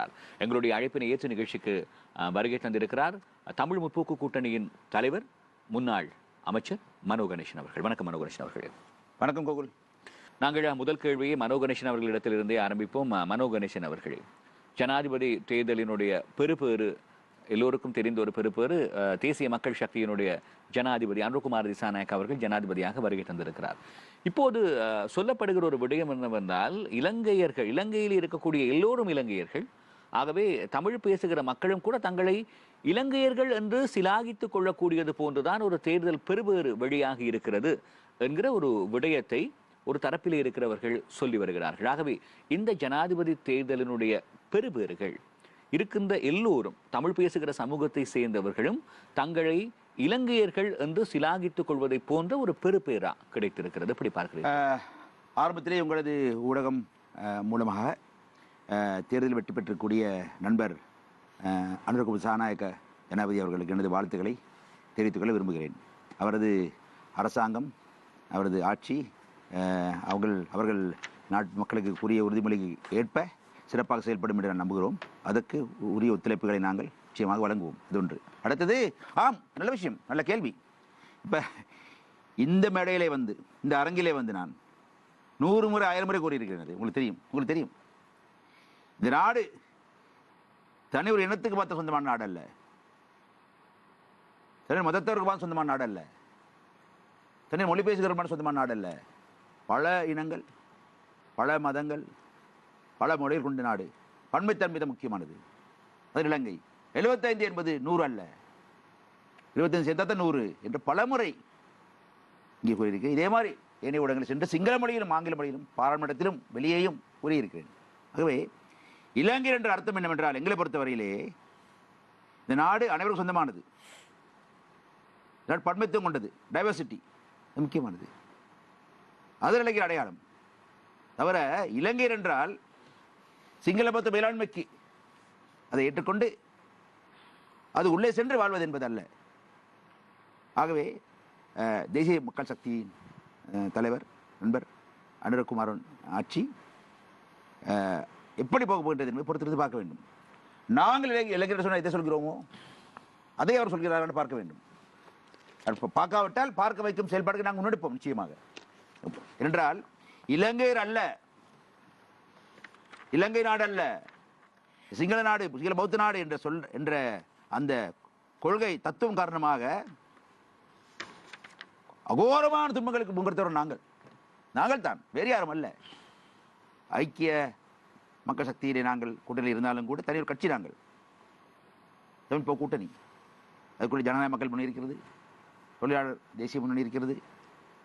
கொண்டிருக்கிறார் எங்களுடைய அழைப்பினை ஏற்று நிகழ்ச்சிக்கு வருகை தந்திருக்கிறார். தமிழ் முற்போக்கு கூட்டணியின் தலைவர் முன்னாள் அமைச்சர் மனோ கணேசன் அவர்கள். வணக்கம் மனோ கணேசன் அவர்களே. வணக்கம் கோகுல். நாங்கள் முதல் கேள்வியை மனோ கணேசன் அவர்களிடத்திலிருந்தே ஆரம்பிப்போம். மனோ கணேசன் அவர்களே ஜனாதிபதி தேர்தலினுடைய பெறுபேறு எல்லோருக்கும் தெரிந்த ஒரு அஹ், தேசிய மக்கள் சக்தியினுடைய ஜனாதிபதி அனுகுமார் திசாநாயக் அவர்கள் ஜனாதிபதியாக வருகை தந்திருக்கிறார். இப்போது சொல்லப்படுகிற ஒரு விடயம் என்னவென்றால் இலங்கையர்கள் இலங்கையில் இருக்கக்கூடிய எல்லோரும் இலங்கையர்கள் ஆகவே தமிழ் பேசுகிற மக்களும் கூட தங்களை இலங்கையர்கள் என்று சிலாகித்துக் கொள்ளக்கூடியது போன்றுதான் ஒரு தேர்தல் பெருவேறு வழியாக இருக்கிறது என்கிற ஒரு விடயத்தை ஒரு தரப்பில் இருக்கிறவர்கள் சொல்லி வருகிறார்கள். ஆகவே இந்த ஜனாதிபதி தேர்தலினுடைய பெறுபேறுகள் இருக்கின்ற எல்லோரும் தமிழ் பேசுகிற சமூகத்தை சேர்ந்தவர்களும் தங்களை இலங்கையர்கள் என்று சிலாகித்துக் கொள்வதை போன்ற ஒரு பெறுபேரா கிடைத்திருக்கிறது. எப்படி பார்க்கிறீர்கள்? ஆரம்பத்திலே உங்களது ஊடகம் மூலமாக தேர்தலில் வெற்றி பெற்றக்கூடிய நண்பர் அஹ், அனுரகுமார் சாநாயக்க ஜனாதிபதி அவர்களுக்கு எனது வாழ்த்துக்களை தெரிவித்துக்கொள்ள விரும்புகிறேன். அவரது அரசாங்கம் அவரது ஆட்சி அவர்கள் அவர்கள் நாட்டு மக்களுக்கு கூறிய உறுதிமொழிக்கு ஏற்ப சிறப்பாக செயல்படும் என்று நான் நம்புகிறோம். அதற்கு உரிய ஒத்துழைப்புகளை நாங்கள் நிச்சயமாக வழங்குவோம். இது ஒன்று. அடுத்தது ஆம் நல்ல விஷயம் நல்ல கேள்வி. இப்போ இந்த மேடையிலே வந்து இந்த அரங்கிலே வந்து நான் நூறு முறை ஆயிரம் முறை கூறியிருக்கிறேன் உங்களுக்கு தெரியும் உங்களுக்கு தெரியும். இந்த நாடு தனி ஒரு இனத்துக்கு பார்த்த சொந்தமான நாடு அல்ல தனி மதத்தவருக்கு பார்த்து சொந்தமான நாடு அல்ல தனி மொழி பேசுகிறவமான சொந்தமான நாடு அல்ல பல இனங்கள் பல மதங்கள் பல மொழிகள் கொண்ட நாடு. பன்மைத்தன்மை தான் முக்கியமானது. அது இலங்கை. எழுபத்தைந்து என்பது நூறு அல்ல. இருபத்தஞ்சு சேர்ந்தா தான் நூறு என்று பலமுறை இங்கே கூறியிருக்கேன் இதே மாதிரி ஏனைய ஊடகங்களில் சென்று சிங்கள மொழியிலும் ஆங்கில மொழியிலும் பாராளுமன்றத்திலும் வெளியேயும் கூறியிருக்கிறேன். ஆகவே இலங்கை என்ற அர்த்தம் என்னவென்றால் எங்களை பொறுத்தவரையிலே இந்த நாடு அனைவருக்கும் சொந்தமானது. பன்மைத்துவம் கொண்டது. டைவர்சிட்டி முக்கியமானது. அது இலங்கை அடையாளம். தவிர இலங்கையர் என்றால் சிங்கள மத மேலாண்மைக்கு அதை ஏற்றுக்கொண்டு அது உள்ளே சென்று வாழ்வது என்பது அல்ல ஆகவே தேசிய மக்கள் சக்தியின் தலைவர் நண்பர் அனுரகுமாரன் ஆட்சி எப்படி போக போகின்றது என்பதை பொறுத்திருந்து பார்க்க வேண்டும். நாங்கள் இளைஞ- இளைஞர்கள் சொன்னால் எதை சொல்கிறோமோ அதை அவர் சொல்கிறார் என்று பார்க்க வேண்டும். பார்க்காவிட்டால் பார்க்க வைக்கும் செயல்பாடுக்கு நாங்கள் முன்னெடுப்போம் நிச்சயமாக. என்றால் இலங்கையர் அல்ல. இலங்கை நாடு அல்ல. சிங்கள நாடு சிங்கள பௌத்த நாடு என்ற சொல் என்ற அந்த கொள்கை தத்துவம் காரணமாக அகோரமான துன்பங்களுக்கு முன்கொடுத்தவர் நாங்கள். நாங்கள் தான் வேறு யாரும் அல்ல. ஐக்கிய மக்கள் சக்தியிலே நாங்கள் கூட்டணியில் இருந்தாலும் கூட தனி ஒரு கட்சி நாங்கள். தமிழ் போ கூட்டணி. அதுக்குள்ள ஜனநாயக மக்கள் முன்னணி இருக்கிறது தொழிலாளர் தேசிய முன்னணி இருக்கிறது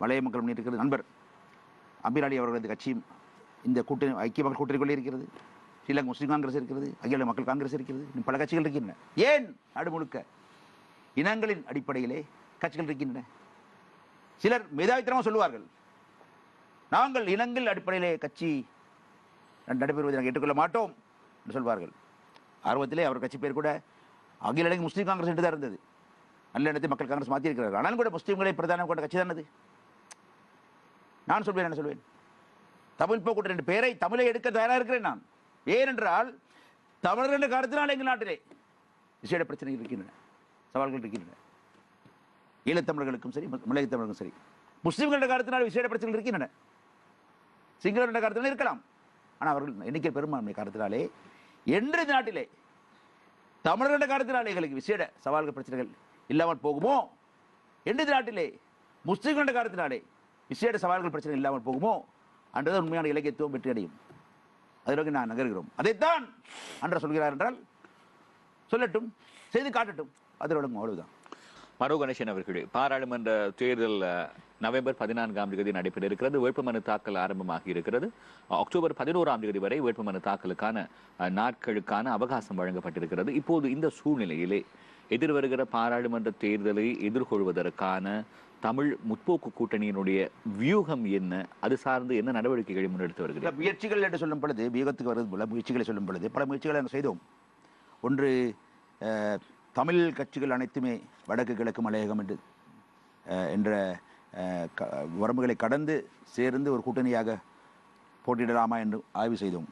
வளைய மக்கள் முன்னணி இருக்கிறது. நண்பர் அம்பிராளி அவர்களது கட்சியும் இந்த கூட்டணி ஐக்கிய மக்கள் கூட்டணிக்குள்ளே இருக்கிறது. ஸ்ரீலங்கா முஸ்லீம் காங்கிரஸ் இருக்கிறது அகில மக்கள் காங்கிரஸ் இருக்கிறது. இன்னும் பல கட்சிகள் இருக்கின்றன. ஏன் நாடு முழுக்க இனங்களின் அடிப்படையிலே கட்சிகள் இருக்கின்றன? சிலர் மேதாவித்தனமாக சொல்லுவார்கள் நாங்கள் இனங்கள் அடிப்படையிலே கட்சி நடைபெறுவதை நாங்கள் ஏற்றுக்கொள்ள மாட்டோம் என்று சொல்வார்கள். ஆர்வத்திலே அவர் கட்சி பேர் கூட அகில இலங்கை முஸ்லீம் காங்கிரஸ் என்று தான் இருந்தது. நல்ல இடத்தை மக்கள் காங்கிரஸ் மாற்றியிருக்கிறார் ஆனாலும் கூட முஸ்லீம்களை பிரதானம் கொண்ட கட்சி தானது நான் சொல்வேன் என்ன சொல்வேன். தமிழ் போக்கூட்ட என்ற பெயரை தமிழை எடுக்க தயாராக இருக்கிறேன் நான். ஏனென்றால் தமிழர் என்ற காரணத்தினால் எங்கள் நாட்டிலே விசேட பிரச்சனைகள் இருக்கின்றன சவால்கள் இருக்கின்றன. ஈழத்தமிழர்களுக்கும் சரி மலைய தமிழர்களுக்கும் சரி. முஸ்லீம்கள் என்ற காரணத்தினால் விசேட பிரச்சனைகள் இருக்கின்றன. சிங்களர் என்ற காரணத்தினால் இருக்கலாம். ஆனால் அவர்கள் எண்ணிக்கை பெரும்பான்மை காரணத்தினாலே என்று நாட்டிலே தமிழர்கள என்ற எங்களுக்கு விசேட சவால்கள் பிரச்சனைகள் இல்லாமல் போகுமோ? என்று நாட்டிலே முஸ்லீம்கள என்ற காரணத்தினாலே விசேட சவால்கள் பிரச்சனை இல்லாமல் போகுமோ? அன்றுதான் உண்மையான இலக்கியத்துவம் வெற்றி அடையும். அதில் நான் நகர்கிறோம். அதைத்தான் அன்ற சொல்கிறார் என்றால் சொல்லட்டும் செய்து காட்டட்டும். அதனோட அவ்வளவுதான். மனோ கணேசன் அவர்களே பாராளுமன்ற தேர்தல் நவம்பர் பதினான்காம் தேதி நடைபெற இருக்கிறது. வேட்புமனு தாக்கல் ஆரம்பமாகி இருக்கிறது. அக்டோபர் பதினோராம் தேதி வரை வேட்புமனு தாக்கலுக்கான நாட்களுக்கான அவகாசம் வழங்கப்பட்டிருக்கிறது. இப்போது இந்த சூழ்நிலையிலே எதிர்வருகிற பாராளுமன்ற தேர்தலை எதிர்கொள்வதற்கான தமிழ் முற்போக்கு கூட்டணியினுடைய வியூகம் என்ன? அது சார்ந்து என்ன நடவடிக்கைகளை முன்னெடுத்து வருகிறது? முயற்சிகள் என்று சொல்லும் பொழுது வியூகத்துக்கு வருவது போல முயற்சிகளை சொல்லும் பொழுது பல முயற்சிகளை நாங்கள் செய்தோம். ஒன்று தமிழ் கட்சிகள் அனைத்துமே வடக்கு கிழக்கு மலையகம் என்று என்ற வரம்புகளை கடந்து சேர்ந்து ஒரு கூட்டணியாக போட்டியிடலாமா என்று ஆய்வு செய்தோம்.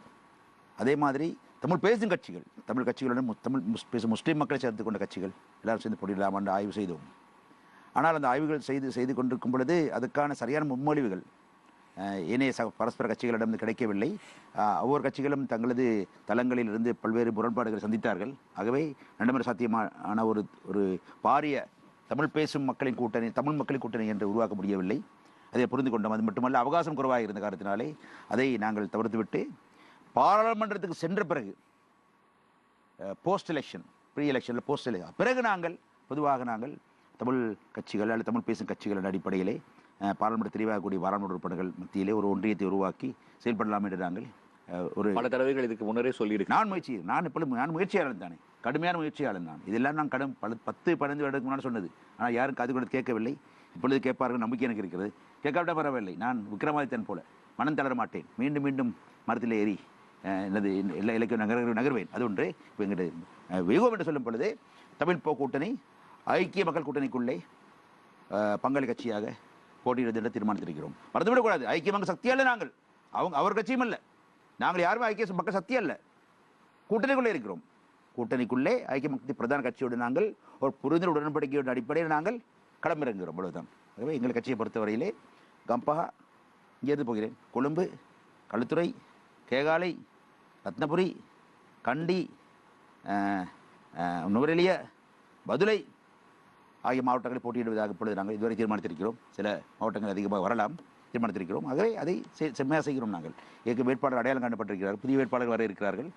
அதே மாதிரி தமிழ் பேசும் கட்சிகள் தமிழ் கட்சிகளுடன் தமிழ் முஸ்- பேசும் முஸ்லீம் மக்களை சேர்த்து கொண்ட கட்சிகள் எல்லாரும் சேர்ந்து போட்டியிடலாமா என்று ஆய்வு செய்தோம். ஆனால் அந்த ஆய்வுகள் செய்து செய்து கொண்டிருக்கும் பொழுது அதுக்கான சரியான முன்மொழிவுகள் ஏனைய ச பரஸ்பர கட்சிகளிடம் கிடைக்கவில்லை. ஒவ்வொரு கட்சிகளும் தங்களது தளங்களில் இருந்து பல்வேறு முரண்பாடுகளை சந்தித்தார்கள். ஆகவே நடைமுறை சாத்தியமான ஒரு ஒரு பாரிய தமிழ் பேசும் மக்களின் கூட்டணி தமிழ் மக்களின் கூட்டணி என்று உருவாக்க முடியவில்லை. அதை புரிந்து கொண்டோம். அது மட்டுமல்ல அவகாசம் குறைவாக இருந்த காரணத்தினாலே அதை நாங்கள் தவிர்த்துவிட்டு பாராளுமன்றத்துக்கு சென்ற பிறகு போஸ்ட் எலெக்ஷன் ப்ரீ எலெக்ஷனில் போஸ்ட் எலெக்ஷன் பிறகு நாங்கள் பொதுவாக நாங்கள் தமிழ் கட்சிகள் அல்லது தமிழ் பேசும் கட்சிகளின் அடிப்படையிலே பாராளுமன்ற தெரிவாகக்கூடிய பாராளுமன்ற உறுப்பினர்கள் மத்தியிலே ஒரு ஒன்றியத்தை உருவாக்கி செயல்படலாம் என்று நாங்கள் ஒரு பல தடவைகள் இதுக்கு முன்னரே சொல்லியிருக்கேன் நான் முயற்சி நான் எப்பொழுதும் நான் முயற்சியாளன் தானே. கடுமையான முயற்சியாளன் நான். இதெல்லாம் நான் கடும் பல பத்து பதினைந்து வருடத்துக்கு முன்னாடி சொன்னது. ஆனால் யாரும் காது கொடுத்து கேட்கவில்லை. இப்பொழுது கேட்பார்கள் நம்பிக்கை எனக்கு இருக்கிறது. கேட்காவிட்டால் பரவாயில்லை. நான் விக்ரமாதித்தன் போல மனம் தளர மாட்டேன். மீண்டும் மீண்டும் மரத்தில் ஏறி எனது எல்லா இலக்கிய நகர் நகர்வேன். அது ஒன்று. இப்போ எங்களுடைய வியூகம் என்று சொல்லும் பொழுது தமிழ் போ கூட்டணி ஐக்கிய மக்கள் கூட்டணிக்குள்ளே அஹ், பங்காளி கட்சியாக போட்டியிட என்று தீர்மானித்திருக்கிறோம். மறந்துவிடக்கூடாது. ஐக்கிய மக்கள் சக்தி அல்ல நாங்கள். அவங்க அவர் கட்சியும் அல்ல. நாங்கள் யாருமே ஐக்கிய மக்கள் சக்தி அல்ல கூட்டணிக்குள்ளே இருக்கிறோம். கூட்டணிக்குள்ளே ஐக்கிய மக்கள் பிரதான கட்சியோடு நாங்கள் ஒரு புரிதல் உடன்படிக்கையோட அடிப்படையில் நாங்கள் களமிறங்குகிறோம். அவ்வளவுதான். ஆகவே எங்கள் கட்சியை பொறுத்தவரையிலே கம்பஹா இங்கேருந்து போகிறேன்? கொழும்பு களுத்துறை கேகாலை ரத்னபுரி கண்டி நுவரெலிய பதுளை ஆகிய மாவட்டங்களில் போட்டியிடுவதாக இப்பொழுது நாங்கள் இதுவரை தீர்மானித்திருக்கிறோம். சில மாவட்டங்கள் அதிகமாக வரலாம் தீர்மானித்திருக்கிறோம். ஆகவே அதை செ- செம்மையாக செய்கிறோம் நாங்கள். ஏற்க வேட்பாளர் அடையாளம் காணப்பட்டிருக்கிறார்கள் புதிய வேட்பாளர்கள் வர இருக்கிறார்கள்.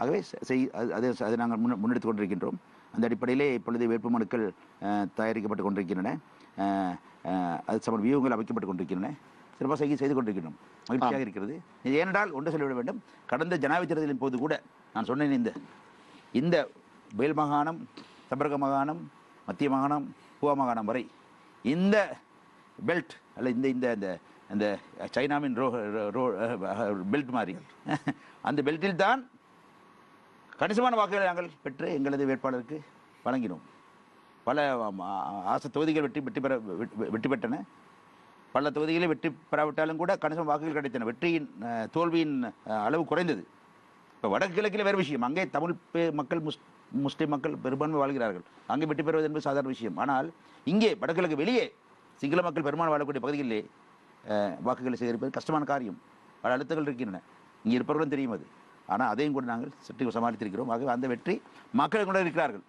ஆகவே செய் அது அது நாங்கள் முன்ன முன்னெடுத்துக் கொண்டிருக்கின்றோம். அந்த அடிப்படையிலே இப்பொழுது வேட்புமனுக்கள் தயாரிக்கப்பட்டு கொண்டிருக்கின்றன. அது சம வியூகங்கள் அமைக்கப்பட்டு கொண்டிருக்கின்றன. சிறப்பாக செய்து செய்து கொண்டிருக்கின்றோம். மகிழ்ச்சியாக இருக்கிறது. இது ஏனென்றால் ஒன்று சொல்லிவிட வேண்டும். கடந்த ஜனாதிபதி தேர்தலின் போது கூட நான் சொன்னேன் இந்த இந்த வேல் மாகாணம் தபரக மாகாணம் மத்திய மாகாணம் பூவா மாகாணம் வரை இந்த பெல்ட் அல்ல இந்த இந்த இந்த அந்த சைனாவின் ரோ ரோ பெல்ட் மாதிரி அந்த பெல்ட்டில் தான் கணிசமான வாக்குகளை நாங்கள் பெற்று எங்களது வேட்பாளருக்கு வழங்கினோம். பல ஆச ஆசை தொகுதிகள் வெற்றி வெற்றி பெற வெற்றி- வெற்றி பெற்றன. பல தொகுதிகளில் வெற்றி பெறாவிட்டாலும் கூட கணிசம் வாக்குகள் கிடைத்தன. வெற்றியின் தோல்வியின் அளவு குறைந்தது. இப்போ வடக்கு கிழக்கில் வேறு விஷயம். அங்கே தமிழ் பே- மக்கள் முஸ் முஸ்லீம் மக்கள் பெரும்பான்மை வாழ்கிறார்கள். அங்கே வெற்றி பெறுவது என்பது சாதாரண விஷயம். ஆனால் இங்கே வடகிழக்கு வெளியே சிங்கள மக்கள் பெரும்பான்மை வாழக்கூடிய பகுதிகளிலே வாக்குகளை சேகரிப்பது கஷ்டமான காரியம். பல அழுத்தங்கள் இருக்கின்றன. இங்கே இருப்பவர்களும் தெரியும் அது. ஆனால் அதையும் கூட நாங்கள் சற்று சமாளித்திருக்கிறோம். ஆகவே அந்த வெற்றி மக்கள் கூட இருக்கிறார்கள்.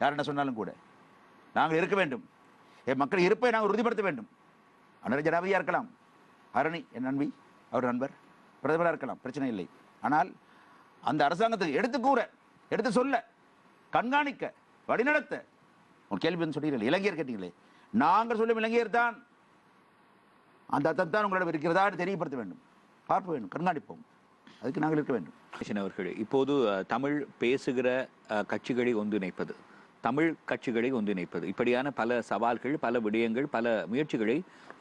யார் என்ன சொன்னாலும் கூட. நாங்கள் இருக்க வேண்டும். என் மக்கள் இருப்பை நாங்கள் உறுதிப்படுத்த வேண்டும். அண்ணன் ஜனாதிபதியாக இருக்கலாம். அரணி என் நண்பி அவர் நண்பர் பிரதமராக இருக்கலாம். பிரச்சனை இல்லை. ஆனால் அந்த அரசாங்கத்துக்கு எடுத்து கூற எடுத்து சொல்ல கண்காணிக்க வழிநடத்த உன் கேள்வி வந்து சொன்னீர்கள் இளைஞர் கேட்டீங்களே. நாங்கள் சொல்லும் இளைஞர் தான். அந்த அர்த்தம் தான் உங்களிடம் இருக்கிறதா என்று தெரியப்படுத்த வேண்டும். பார்ப்ப வேண்டும் கண்காணிப்போம். அதுக்கு நாங்கள் இருக்க வேண்டும். கிருஷ்ணன் இப்போது தமிழ் பேசுகிற கட்சிகளை ஒன்றிணைப்பது. தமிழ் கட்சிகளை ஒன்றிணைப்பது. இப்படியான பல சவால்கள் பல விடயங்கள் பல முயற்சிகளை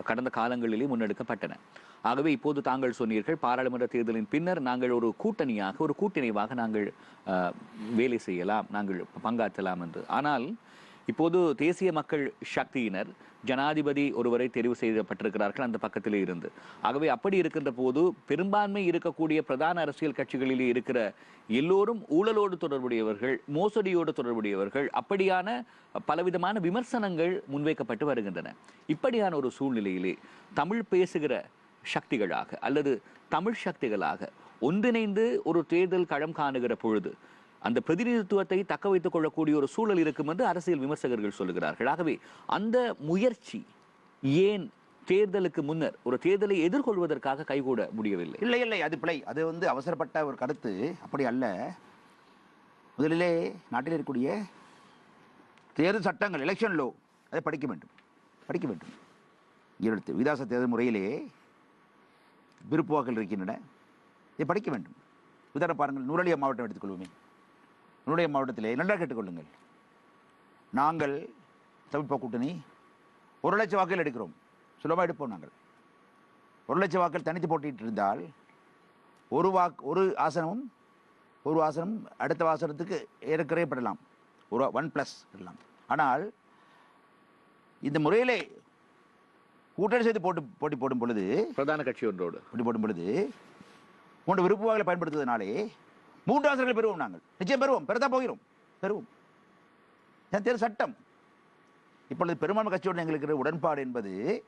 கடந்த காலங்களிலே முன்னெடுக்கப்பட்டன. ஆகவே இப்போது தாங்கள் சொன்னீர்கள் பாராளுமன்ற தேர்தலின் பின்னர் நாங்கள் ஒரு கூட்டணியாக ஒரு கூட்டிணைவாக நாங்கள் வேலை செய்யலாம் நாங்கள் பங்காற்றலாம் என்று. ஆனால் இப்போது தேசிய மக்கள் சக்தியினர் ஜனாதிபதி ஒருவரை தெரிவு செய்யப்பட்டிருக்கிறார்கள் அந்த பக்கத்திலே இருந்து. ஆகவே அப்படி இருக்கின்ற போது பெரும்பான்மை இருக்கக்கூடிய பிரதான அரசியல் கட்சிகளிலே இருக்கிற எல்லோரும் ஊழலோடு தொடர்புடையவர்கள் மோசடியோடு தொடர்புடையவர்கள் அப்படியான பலவிதமான விமர்சனங்கள் முன்வைக்கப்பட்டு வருகின்றன. இப்படியான ஒரு சூழ்நிலையிலே தமிழ் பேசுகிற சக்திகளாக அல்லது தமிழ் சக்திகளாக ஒன்றிணைந்து ஒரு தேர்தல் களம் காணுகிற பொழுது அந்த பிரதிநிதித்துவத்தை தக்க வைத்துக் கொள்ளக்கூடிய ஒரு சூழல் இருக்கும் என்று அரசியல் விமர்சகர்கள் சொல்லுகிறார்கள். ஆகவே அந்த முயற்சி ஏன் தேர்தலுக்கு முன்னர் ஒரு தேர்தலை எதிர்கொள்வதற்காக கைகூட முடியவில்லை? இல்லை இல்லை அது பிழை. அது வந்து அவசரப்பட்ட ஒரு கருத்து. அப்படி அல்ல. முதலிலே நாட்டில் இருக்கக்கூடிய தேர்தல் சட்டங்கள் எலெக்ஷன் லோ அதை படிக்க வேண்டும். படிக்க வேண்டும். எடுத்து விதாச தேர்தல் முறையிலே விருப்பு வாக்கள் இருக்கின்றன. இதை படிக்க வேண்டும். உதாரணம் பாருங்கள் நூரலியா மாவட்டம் எடுத்துக்கொள்வோமே நூரலியா மாவட்டத்திலே நன்றாக கேட்டுக்கொள்ளுங்கள். நாங்கள் தமிழ்ப்பா கூட்டணி ஒரு லட்சம் வாக்குகள் எடுக்கிறோம். சுலபமாக எடுப்போம் நாங்கள். ஒரு லட்சம் வாக்கள் தனித்து போட்டிட்டு இருந்தால் ஒரு வாக்கு ஒரு ஆசனமும் ஒரு ஆசனம் அடுத்த ஆசனத்துக்கு ஏறக்குறைய பெறலாம். ஒரு ஒன் ப்ளஸ் பெறலாம். ஆனால் இந்த முறையிலே கூட்டணி செய்து போட்டு போட்டி போடும் பொழுது பிரதான கட்சி ஒன்றோடு. போட்டி போடும் பொழுது மூன்று விருப்பு வாக்களை பயன்படுத்துவதனாலே மூன்று ஆசிரியர்கள் பெறுவோம் நாங்கள். நிச்சயம் பெறுவோம். பெறதா போகிறோம். பெறுவோம். என் தேர்தல் சட்டம்? இப்பொழுது பெரும்பான்மை கட்சியுடன் எங்களுக்கு இருக்கிற உடன்பாடு என்பது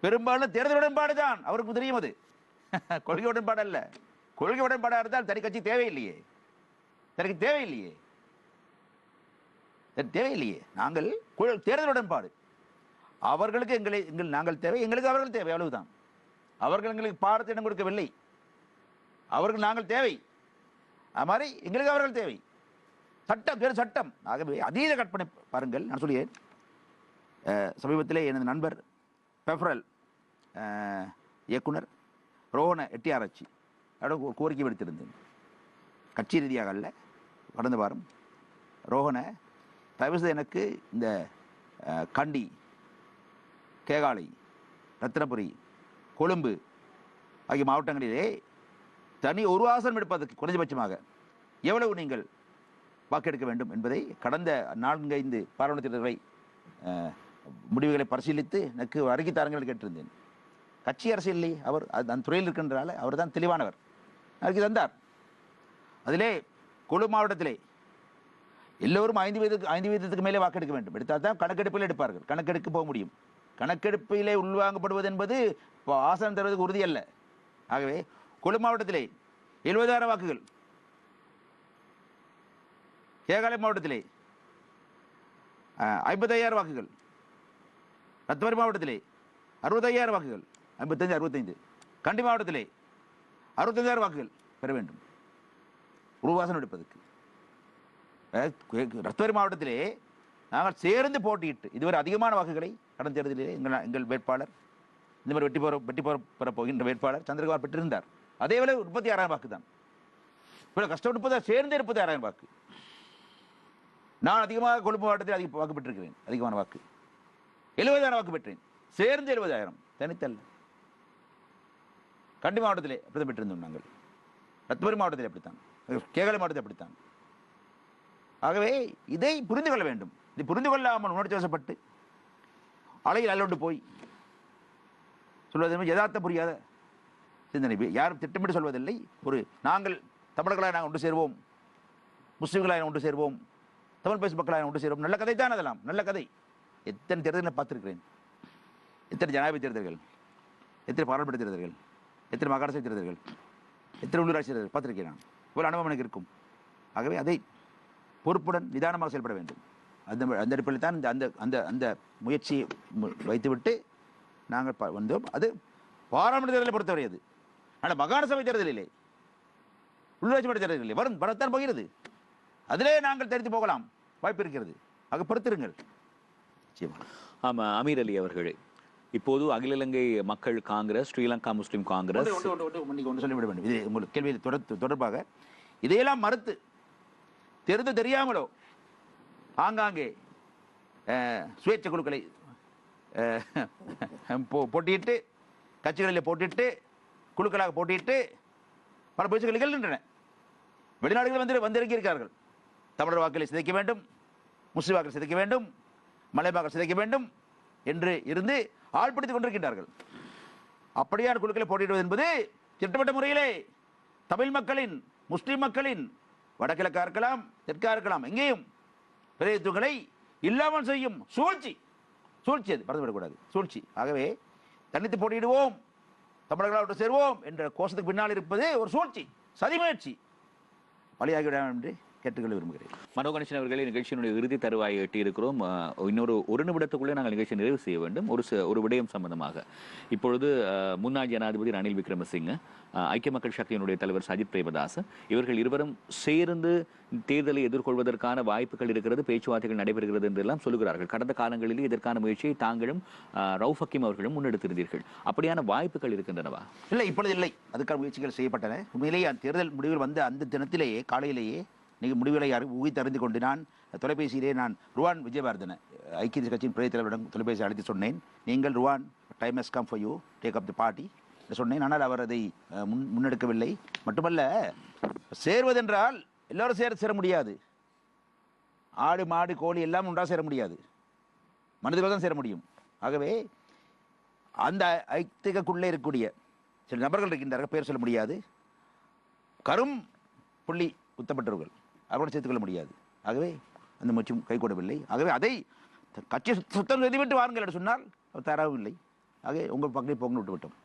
பெரும்பாலும் தேர்தல் உடன்பாடு தான். அவருக்கு தெரியும் அது. கொள்கை உடன்பாடு அல்ல. கொள்கை உடன்பாடாக இருந்தால் தனி கட்சி தேவையில்லையே. தனக்கு தேவையில்லையே. தேவையில்லையே. நாங்கள் தேர்தல் உடன்பாடு. அவர்களுக்கு எங்களை எங்கள் நாங்கள் தேவை. எங்களுக்கு அவர்கள் தேவை. அவ்வளவுதான். அவர்கள் எங்களுக்கு பாடத்தை இடம் கொடுக்கவில்லை. அவர்கள் நாங்கள் தேவை. அது மாதிரி எங்களுக்கு அவர்கள் தேவை. சட்டம் வேறு சட்டம். ஆகவே அதீத கற்பனை பாருங்கள். நான் சொல்லியேன். அஹ், சமீபத்திலே எனது நண்பர் பெஃப்ரல் இயக்குனர் ரோஹன எட்டியாராய்ச்சி அவரோட கோரிக்கை விடுத்திருந்தேன். கட்சி ரீதியாக அல்ல கடந்த வாரம். ரோஹன தயவுசெய்து எனக்கு இந்த கண்டி கேகாலை ரத்தினபுரி கொழும்பு ஆகிய மாவட்டங்களிலே தனி ஒரு ஆசனம் எடுப்பதற்கு குறைஞ்சபட்சமாக எவ்வளவு நீங்கள் வாக்கெடுக்க வேண்டும் என்பதை கடந்த நான்கைந்து பாராளுமன்ற தேர்தல்களை முடிவுகளை பரிசீலித்து எனக்கு அறிக்கை தாருங்கள் கேட்டிருந்தேன். கட்சி அரசியல் அவர் அது அந்த துறையில் இருக்கின்றால அவர் தான் தெளிவானவர். அறிக்கை தந்தார். அதிலே கொழு மாவட்டத்திலே எல்லோரும் ஐந்து வீதத்துக்கு ஐந்து வீதத்துக்கு மேலே வாக்கெடுக்க வேண்டும். எடுத்தால் தான் கணக்கெடுப்பில் எடுப்பார்கள். கணக்கெடுக்க போக முடியும். கணக்கெடுப்பிலே உள்வாங்கப்படுவது என்பது இப்போ ஆசனம் தருவதற்கு உறுதி அல்ல ஆகவே கொழு மாவட்டத்திலே எழுபதாயிரம் வாக்குகள். கேகாலை மாவட்டத்திலே ஐம்பத்தையாயிரம் வாக்குகள். ரத்மரி மாவட்டத்திலே அறுபத்தையாயிரம் வாக்குகள். ஐம்பத்தஞ்சு அறுபத்தைந்து. கண்டி மாவட்டத்திலே அறுபத்தஞ்சாயிரம் வாக்குகள் பெற வேண்டும். உருவாசனம் எடுப்பதற்கு. அஹ், மாவட்டத்திலே நாங்கள் சேர்ந்து போட்டியிட்டு இதுவரை அதிகமான வாக்குகளை கடந்த தேர்தலிலே எங்கள் எங்கள் வேட்பாளர் இந்த மாதிரி வெற்றி பெற வெற்றி பெற பெற போகின்ற வேட்பாளர் சந்திரகுமார் பெற்றிருந்தார். அதே வேளை முப்பத்தி ஆறாயிரம் வாக்கு தான். இவ்வளவு கஷ்டம் சேர்ந்து முப்பத்தி ஆறாயிரம் வாக்கு நான் அதிகமாக கொழும்பு மாவட்டத்தில் அதிக வாக்கு பெற்றிருக்கிறேன் அதிகமான வாக்கு. எழுபதாயிரம் வாக்கு பெற்றேன். சேர்ந்து எழுபதாயிரம். தனித்தல்ல. கண்டி மாவட்டத்திலே அப்படிதான் பெற்றிருந்தோம் நாங்கள். ரத்புரி மாவட்டத்தில் அப்படித்தான். கேகலை மாவட்டத்தில் அப்படித்தான். ஆகவே இதை புரிந்து கொள்ள வேண்டும். இதை புரிந்து கொள்ளாமல் உணர்ச்சி வசப்பட்டு அலையில் அலோண்டு போய் சொல்வது யதார்த்தம் புரியாத சிந்தனை யாரும் திட்டமிட்டு சொல்வதில்லை. ஒரு நாங்கள் தமிழர்களாக நாங்கள் ஒன்று சேருவோம். முஸ்லீம்களாக ஒன்று சேருவோம். தமிழ் பேசும் மக்களாக ஒன்று சேருவோம். நல்ல கதை தான் அதெல்லாம். நல்ல கதை. எத்தனை தேர்தல்களை பார்த்துருக்கிறேன். எத்தனை ஜனாதிபதி தேர்தல்கள். எத்தனை பாராளுமன்ற தேர்தல்கள். எத்தனை மகாரசை தேர்தல்கள். எத்தனை உள்ளூராட்சி தேர்தல் பார்த்துருக்கேன் நான். இவ்வளோ அனுபவம் எனக்கு இருக்கும். ஆகவே அதை பொறுப்புடன் நிதானமாக செயல்பட வேண்டும். அந்த அந்த அடிப்படையில் தான் இந்த அந்த அந்த அந்த முயற்சியை மு- வைத்துவிட்டு நாங்கள் ப- வந்தோம். அது பாராளுமன்ற தேர்தலை பொறுத்தவரை அது. ஆனால் மாகாண சபை தேர்தலிலே உள்ளாட்சி மன்ற தேர்தலிலே வரும் வரத்தான் போகிறது. அதிலே நாங்கள் தெரிந்து போகலாம். வாய்ப்பு இருக்கிறது. ஆக பொறுத்திருங்கள். நிச்சயமா ஆமா அமீர் அலி அவர்களே இப்போது அகில இலங்கை மக்கள் காங்கிரஸ் ஸ்ரீலங்கா முஸ்லிம் காங்கிரஸ். இது உங்களுக்கு கேள்வியில் தொடர் தொடர்பாக. இதையெல்லாம் மறுத்து தெரிந்து தெரியாமலோ ஆங்காங்கே சுயேட்சை குழுக்களை போட்டியிட்டு கட்சிகளில் போட்டிட்டு குழுக்களாக போட்டியிட்டு பல பேச்சுக்கள் நிகழ்கின்றன. வெளிநாடுகள் வந்து வந்திறங்கி இருக்கிறார்கள் தமிழர் வாக்களை சிதைக்க வேண்டும் முஸ்லிம் வாக்களை சிதைக்க வேண்டும் மலை வாக்களை சிதைக்க வேண்டும் என்று இருந்து ஆள்படுத்திக் கொண்டிருக்கின்றார்கள். அப்படியான குழுக்களை போட்டியிடுவது என்பது திட்டமிட்ட முறையிலே தமிழ் மக்களின் முஸ்லிம் மக்களின் வடகிழக்கா இருக்கலாம் தெற்கா இருக்கலாம் எங்கேயும் பிரதித்துவங்களை இல்லாமல் செய்யும் சூழ்ச்சி சூழ்ச்சி அது மறந்துவிடக்கூடாது சூழ்ச்சி. ஆகவே தனித்து போட்டியிடுவோம். தமிழகம் சேர்வோம் என்ற கோஷத்துக்கு பின்னால் இருப்பது ஒரு சூழ்ச்சி சதி முயற்சி. பலியாகிவிட வேண்டும் என்று கேட்டுக்கொள்ள விரும்புகிறேன். மனோ கணேசன் அவர்களே நிகழ்ச்சியினுடைய இறுதி தருவாயை எட்டி இருக்கிறோம் அஹ், இன்னொரு ஒரு நிமிடத்துக்குள்ளே நாங்கள் நிகழ்ச்சியை நிறைவு செய்ய வேண்டும். ஒரு ஒரு விடயம் சம்பந்தமாக. இப்பொழுது முன்னாள் ஜனாதிபதி ரணில் விக்ரமசிங்க ஐக்கிய மக்கள் சக்தியினுடைய தலைவர் சஜித் பிரேமதாஸ் இவர்கள் இருவரும் சேர்ந்து தேர்தலை எதிர்கொள்வதற்கான வாய்ப்புகள் இருக்கிறது பேச்சுவார்த்தைகள் நடைபெறுகிறது என்றெல்லாம் சொல்லுகிறார்கள். கடந்த காலங்களில் இதற்கான முயற்சியை தாங்களும் ரவுஃப் ஹக்கீம் அவர்களும் முன்னெடுத்திருந்தீர்கள். அப்படியான வாய்ப்புகள் இருக்கின்றனவா? இல்லை இப்பொழுது இல்லை. அதுக்கான முயற்சிகள் செய்யப்பட்டன. உண்மையிலேயே தேர்தல் முடிவில் வந்த அந்த தினத்திலேயே காலையிலேயே நீங்கள் முடிவுகளை அறி ஊகித்து அறிந்து கொண்டு நான் தொலைபேசியிலே நான் ருவான் விஜயபாரதன ஐக்கிய கட்சியின் பிரதி தலைவரிடம் தொலைபேசி அழைத்து சொன்னேன். நீங்கள் Ruwan time has come for you take up the party சொன்னேன். ஆனால் அவர் அதை முன் முன்னெடுக்கவில்லை. மட்டுமல்ல சேர்வதென்றால் எல்லோரும் சேர சேர முடியாது. ஆடு மாடு கோழி எல்லாம் ஒன்றாக சேர முடியாது. மனிதர்கள் தான் சேர முடியும். ஆகவே அந்த ஐத்திகக்குள்ளே இருக்கக்கூடிய சில நபர்கள் இருக்கின்றார்கள் பேர் சொல்ல முடியாது. கரும் புள்ளி குத்தப்பட்டவர்கள் அவரோட சேர்த்துக்கொள்ள முடியாது. ஆகவே அந்த முயற்சியும் கைகூடவில்லை. ஆகவே அதை கட்சி சுத்தம் செய்துவிட்டு வாருங்கள் என்று சொன்னால் அவர் தரவும் இல்லை ஆகவே உங்கள் பக்கத்தை போங்கன்னு விட்டு விட்டோம்